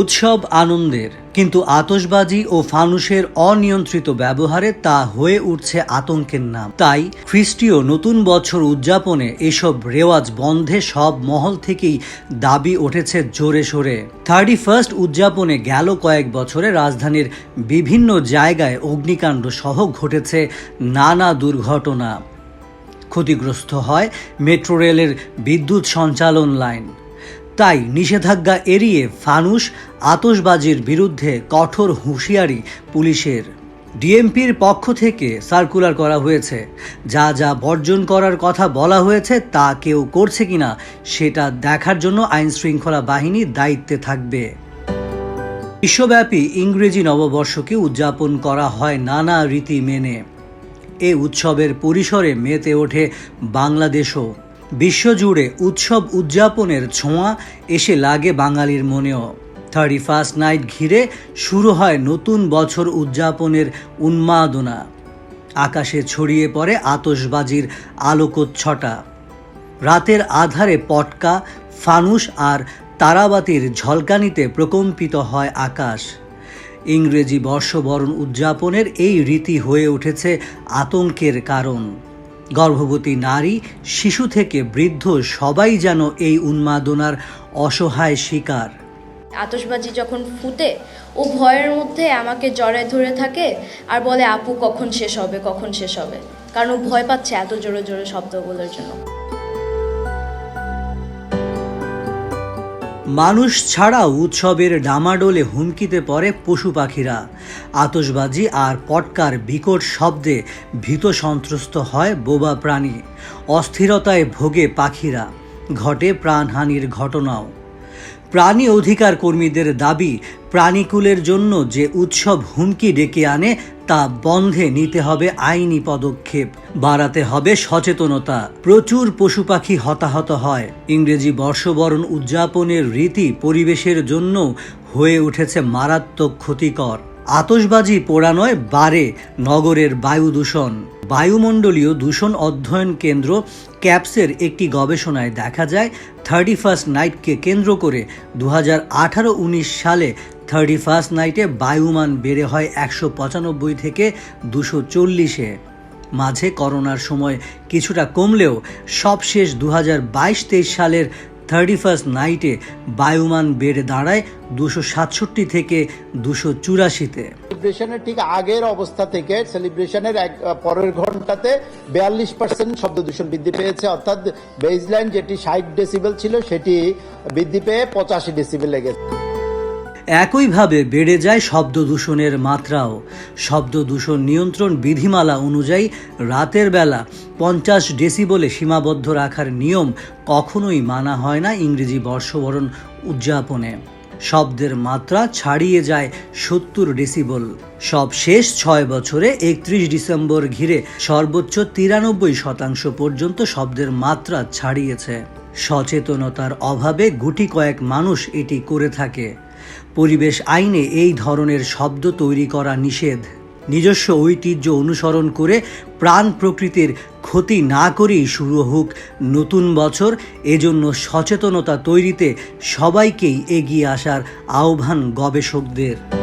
উৎসব আনন্দের, কিন্তু আতসবাজি ও ফানুসের অনিয়ন্ত্রিত ব্যবহারে তা হয়ে উঠছে আতঙ্কের নাম। তাই খ্রিস্টীয় নতুন বছর উদযাপনে এসব রেওয়াজ বন্ধে সব মহল থেকেই দাবি উঠেছে জোরে সোরে। থার্টি ফার্স্ট উদযাপনে গেল কয়েক বছরে রাজধানীর বিভিন্ন জায়গায় অগ্নিকাণ্ড সহ ঘটেছে নানা দুর্ঘটনা। ক্ষতিগ্রস্ত হয় মেট্রো রেলের বিদ্যুৎ সঞ্চালন লাইন। তাই নিষেধাজ্ঞা এড়িয়ে ফানুস আতসবাজির বিরুদ্ধে কঠোর হুঁশিয়ারি পুলিশের। ডিএমপির পক্ষ থেকে সার্কুলার করা হয়েছে। যা যা বর্জন করার কথা বলা হয়েছে তা কেউ করছে কিনা সেটা দেখার জন্য আইন শৃঙ্খলা বাহিনী দায়িত্বে থাকবে। বিশ্বব্যাপী ইংরেজি নববর্ষকে উদযাপন করা হয় নানা রীতি মেনে। এ উৎসবের পরিসরে মেতে ওঠে বাংলাদেশও। বিশ্বজুড়ে উৎসব উদযাপনের ছোঁয়া এসে লাগে বাঙালির মনেও। থার্টি ফার্স্ট নাইট ঘিরে শুরু হয় নতুন বছর উদযাপনের উন্মাদনা। আকাশে ছড়িয়ে পড়ে আতশবাজির আলোকোচ্ছটা। রাতের আধারে পটকা, ফানুস আর তারাবাতির ঝলকানিতে প্রকম্পিত হয় আকাশ। ইংরেজি বর্ষবরণ উদযাপনের এই রীতি হয়ে উঠেছে আতঙ্কের কারণ। গর্ভবতী নারী, শিশু থেকে বৃদ্ধ সবাই যেন এই উন্মাদনার অসহায় শিকার। আতসবাজি যখন ফুটে, ও ভয়ের মধ্যে আমাকে জড়ায় ধরে থাকে আর বলে, আপু, কখন শেষ হবে? কখন শেষ হবে? কারণ ভয় পাচ্ছে এত জোরে জোরে শব্দগুলোর জন্য। মানুষ ছাড়াও উৎসবের ডামাডোলে হুমকিতে পড়ে পশু পাখিরা। আতসবাজি আর পটকার বিকট শব্দে ভীত সন্ত্রস্ত হয় বোবা প্রাণী। অস্থিরতায় ভোগে পাখিরা। ঘটে প্রাণহানির ঘটনাও। প্রাণী অধিকার কর্মীদের দাবি, প্রাণীকুলের জন্য যে উৎসব হুমকি ডেকে আনে তা বন্ধে নিতে হবে আইনি পদক্ষেপ, বাড়াতে হবে সচেতনতা। প্রচুর পশু পাখি হতাহত হয়। ইংরেজি বর্ষবরণ উদযাপনের রীতি পরিবেশের জন্য হয়ে উঠেছে মারাত্মক ক্ষতিকর। আতসবাজি পোড়ানোয় বাড়ে নগরের বায়ু দূষণ। বায়ুমণ্ডলীয় দূষণ অধ্যয়ন কেন্দ্র ক্যাপসের একটি গবেষণায় দেখা যায়, থার্টি ফার্স্ট নাইটকে কেন্দ্র করে দু হাজার সালে থার্টি ফার্স্ট নাইটে বায়ুমান বেড়ে হয় একশো পঁচানব্বই থেকে দুশো চল্লিশে। মাঝে করোনার সময় কিছুটা কমলেও সবশেষ দু হাজার বাইশ তেইশ সালের থার্টি ফার্স্ট নাইটে বায়ুমান বেড়ে দাঁড়ায় দুশো সাতষট্টি থেকে দুশো চুরাশিতে। সেলিব্রেশনের ঠিক আগের অবস্থা থেকে সেলিব্রেশনের এক পরের ঘন্টাতে বিয়াল্লিশ পার্সেন্ট শব্দ দূষণ বৃদ্ধি পেয়েছে। অর্থাৎ বেজলাইন যেটি ষাট ডেসিবেল ছিল, সেটি বৃদ্ধি পেয়ে পঁচাশি ডেসিবেলে গেছে। একইভাবে বেড়ে যায় শব্দ দূষণের মাত্রাও। শব্দ দূষণ নিয়ন্ত্রণ বিধিমালা অনুযায়ী রাতের বেলা পঞ্চাশ ডেসিবলে সীমাবদ্ধ রাখার নিয়ম কখনোই মানা হয় না ইংরেজি বর্ষবরণ উদযাপনে। শব্দের মাত্রা ছাড়িয়ে যায় সত্তর ডেসিবল। সব শেষ ছয় বছরে একত্রিশ ডিসেম্বর ঘিরে সর্বোচ্চ তিরানব্বই শতাংশ পর্যন্ত শব্দের মাত্রা ছাড়িয়েছে। সচেতনতার অভাবে গুটি কয়েক মানুষ এটি করে থাকে। পরিবেশ আইনে এই ধরনের শব্দ তৈরি করা নিষেধ। নিজস্ব ঐতিহ্য অনুসরণ করে প্রাণ প্রকৃতির ক্ষতি না করেই শুরু হোক নতুন বছর, এজন্য সচেতনতা তৈরিতে সবাইকেই এগিয়ে আসার আহ্বান গবেষকদের।